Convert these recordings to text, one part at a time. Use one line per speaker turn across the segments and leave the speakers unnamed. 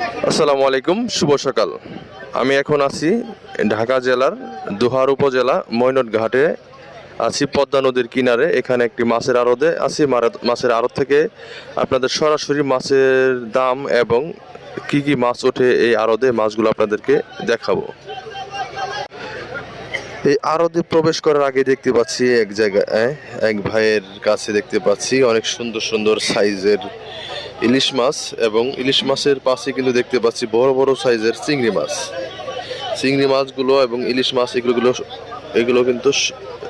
আসসালামু আলাইকুম, শুভ সকাল। আমি এখন আছি ঢাকা জেলার দোহার উপজেলা ময়নট ঘাটে আছি পদ্মা নদীর কিনারে, এখানে একটি মাছের আড়তে আছি। মাছের আড়ত থেকে আপনাদের সরাসরি মাছের দাম এবং কি কি মাছ ওঠে এই আড়তে, মাছগুলো আপনাদেরকে দেখাবো। এই আড়তে প্রবেশ করার আগে দেখতে পাচ্ছি এক জায়গায়, এক ভাইয়ের কাছে দেখতে পাচ্ছি। অনেক সুন্দর সুন্দর সাইজের ইলিশ মাছ এবং ইলিশ মাছের পাশে কিন্তু দেখতে পাচ্ছি বড় বড় সাইজের চিংড়ি মাছ। চিংড়ি মাছগুলো এবং ইলিশ মাছ এগুলোগুলো এগুলো কিন্তু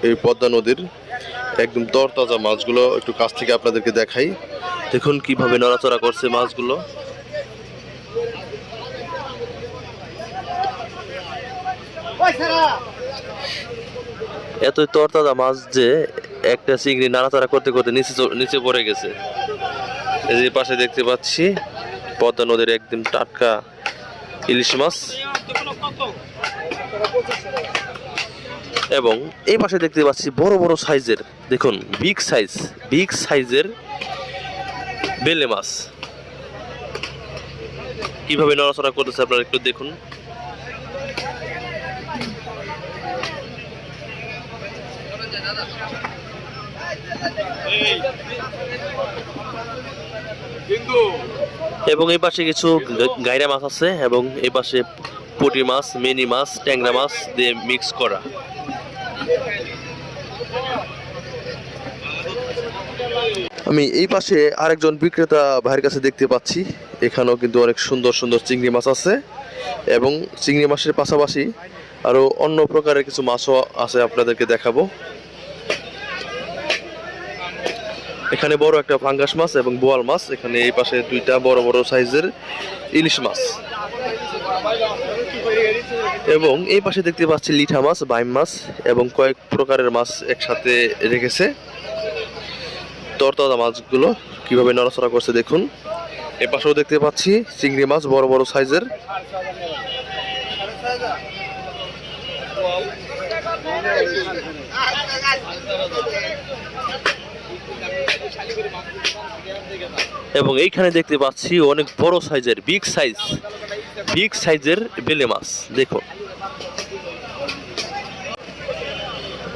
এই পদ্মা নদীর একদম তরতাজা মাছগুলো একটু কাছ থেকে আপনাদেরকে দেখাই। দেখুন কীভাবে নড়াচড়া করছে মাছগুলো। এতই তরতাজা মাছ যে একটা চিংড়ি নাড়াচাড়া করতে করতে নিচে নিচে পড়ে গেছে। এই যে পাশে দেখতে পাচ্ছি, পদ্মা নদীর একদম টাটকা ইলিশ মাছ। এবং এই পাশে দেখতে পাচ্ছি বড় বড় সাইজের, দেখুন বিগ সাইজ বিগ সাইজের বেলে মাছ। কীভাবে নড়াচড়া করতেছে আপনারা একটু দেখুন। এবং এই পাশে কিছু গাইরা মাছ আছে এবং এই পাশে পুঁটি মাছ, মিনি মাছ, ট্যাংরা মাছ দিয়ে মিক্স করা। আমি এই পাশে আরেকজন বিক্রেতা ভাইয়ের কাছে দেখতে পাচ্ছি। এখানেও কিন্তু অনেক সুন্দর সুন্দর চিংড়ি মাছ আছে এবং চিংড়ি মাছের পাশাপাশি আরও অন্য প্রকারের কিছু মাছও আছে আপনাদেরকে দেখাবো। এখানে বড় একটা ফাঙ্গাস মাছ এবং বোয়াল মাছ, এখানে এই পাশে দুইটা বড় বড় সাইজের ইলিশ মাছ। এবং এই পাশে দেখতে পাচ্ছি লিঠা মাছ, বাইম মাছ এবং কয়েক প্রকারের মাছ একসাথে রেখেছে। তরতাজা মাছগুলো কীভাবে নড়াচড়া করছে দেখুন। এ পাশেও দেখতে পাচ্ছি চিংড়ি মাছ বড় বড় সাইজের। এবং এইখানে দেখতে পাচ্ছি অনেক বড় সাইজের বিগ সাইজ বিগ সাইজের বেলে মাছ। দেখুন।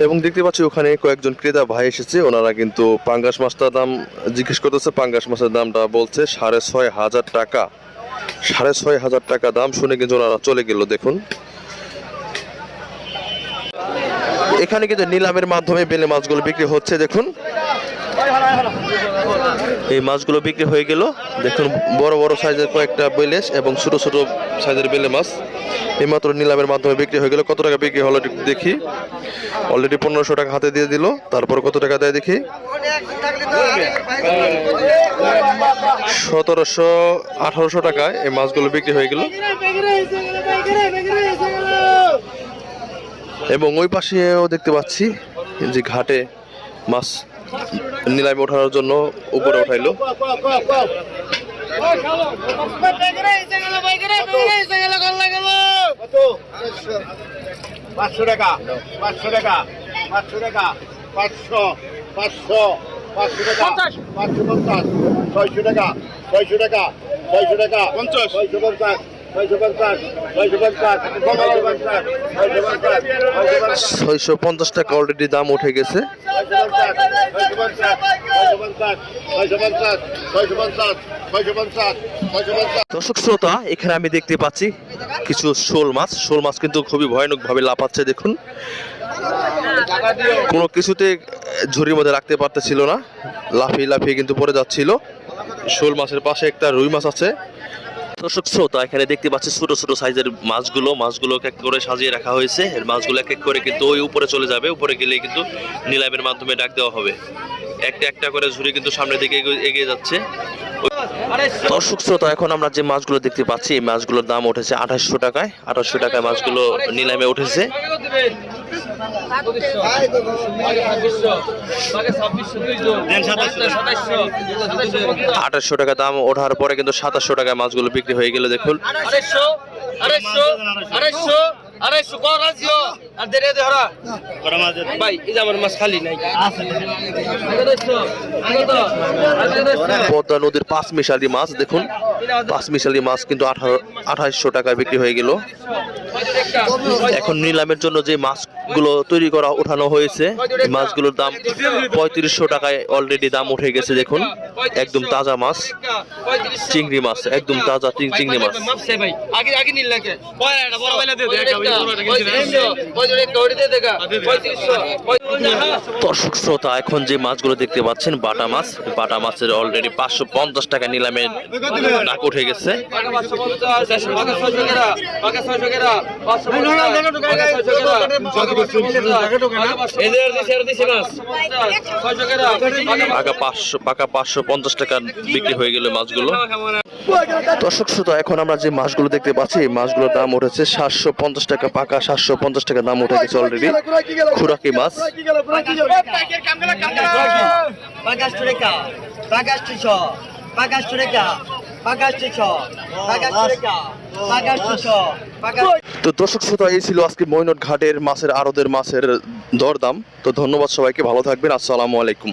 এবং দেখতে পাচ্ছি ওখানে কয়েকজন ক্রেতা ভাই এসেছে, ওনারা কিন্তু পাঙ্গাস মাছটার দাম জিজ্ঞেস করতেছে, পাঙ্গাস মাছের দামটা বলছে সাড়ে ছয় হাজার টাকা। সাড়ে ছয় হাজার টাকা দাম শুনে কিন্তু ওনারা চলে গেল, দেখুন। এখানে কিন্তু নিলামের মাধ্যমে বেলে মাছগুলো বিক্রি হচ্ছে, দেখুন। এই মাছগুলো বিক্রি হয়ে গেল। দেখুন, বড় বড় সাইজের কয়েকটা বেলেস এবং ছোট ছোট সাইজের বেলে মাছ। এইমাত্র নিলামের মাধ্যমে বিক্রি হয়ে গেল। কত টাকা বিক্রি হলো দেখি। অলরেডি পনেরোশো টাকা হাতে দিয়ে দিল। তারপর কত টাকা দেয় দেখি। সতেরোশো আঠারোশো টাকায় এই মাছগুলো বিক্রি হয়ে গেল। এবং ওই পাশেও দেখতে পাচ্ছি যে ঘাটে মাছ নিলামে ওঠানোর জন্য উপরে উঠাইলো।
পাঁচশো টাকা। পাঁচশো টাকা পাঁচশো টাকা পাঁচশো পাঁচশো পাঁচশো টাকা পাঁচশো পঞ্চাশ ছয়শো টাকা ছয়শো টাকা ছয়শো টাকা পঞ্চাশ ছয়শো পঞ্চাশ। ছয়শো পঞ্চাশ
টাকা অলরেডি দাম উঠে গেছে। দর্শক শ্রোতা, এখানে আমি দেখতে পাচ্ছি কিছু শোল মাছ। শোল মাছ কিন্তু খুবই ভয়ানক ভাবে লাফাচ্ছে, দেখুন। কোনো কিছুতে ঝুড়ির মধ্যে রাখতে পারতেছিল না। লাফিয়ে লাফিয়ে কিন্তু পড়ে যাচ্ছিল। শোল মাছের পাশে একটা রুই মাছ আছে। দর্শক শ্রোতা, এখানে দেখতে পাচ্ছি ছোট ছোট সাইজের মাছগুলো। মাছগুলো এক করে সাজিয়ে রাখা হয়েছে। এর মাছগুলো এক এক করে কিন্তু ওই উপরে চলে যাবে। উপরে গেলে কিন্তু নিলামের মাধ্যমে ডাক দেওয়া হবে। একটা একটা করে ঝুড়ি কিন্তু সামনের দিকে এগিয়ে যাচ্ছে। দর্শক শ্রোতা, এখন আমরা যে মাছগুলো দেখতে পাচ্ছি, এই মাছগুলোর দাম উঠেছে আঠাশশো টাকায়। আঠাশশো টাকায় মাছগুলো নিলামে উঠেছে। আঠাশশো টাকা দাম ওঠার পরে কিন্তু সাতাশশো টাকায় মাছগুলো বিক্রি হয়ে গেল দেখুন।
আড়াইশো আড়াইশো আড়াইশো আড়াইশো কর রাজিও আর দেরে দে ভাই এই আমার মাছ খালি নাই। আড়াইশো আড়াইশো আড়াইশো।
পদ্মা নদীর পাঁচ মিশালি মাছ দেখুন। পাঁচ মিশালি মাছ কিন্তু আঠারো আঠাইশশো টাকায় বিক্রি হয়ে গেল। এখন নিলামের জন্য যে মাছগুলো তৈরি করা, ওঠানো হয়েছে। মাছগুলোর দাম পঁয়ত্রিশশো টাকায় অলরেডি দাম উঠে গেছে, দেখুন। একদম তাজা মাছ। চিংড়ি মাছ, একদম তাজা চিংড়ি মাছ। দর্শক শ্রোতা, এখন যে মাছগুলো দেখতে পাচ্ছেন, বাটা মাছ, বাটা মাছের অলরেডি পাঁচশো পঞ্চাশ টাকা নিলামে ডাক উঠে গেছে।
পাকা পাঁচশো পাকা পাঁচশো পঞ্চাশ
টাকা বিক্রি হয়ে গেল মাছগুলো। দর্শক শ্রোতা এখন আমরা যে মাছগুলো দেখতে পাচ্ছি মাছগুলোর দাম উঠেছে সাতশো পঞ্চাশ টাকা পাকা সাতশো পঞ্চাশ টাকা দাম উঠে গেছে অলরেডি খুরাকি মাছ।
Pagaste
তো দর্শক শ্রোতা, এই ছিল আজকে মৈনট ঘাটের মাছের আরদের মাছের দরদাম। তো ধন্যবাদ সবাইকে, ভালো থাকবেন, আসসালামু আলাইকুম।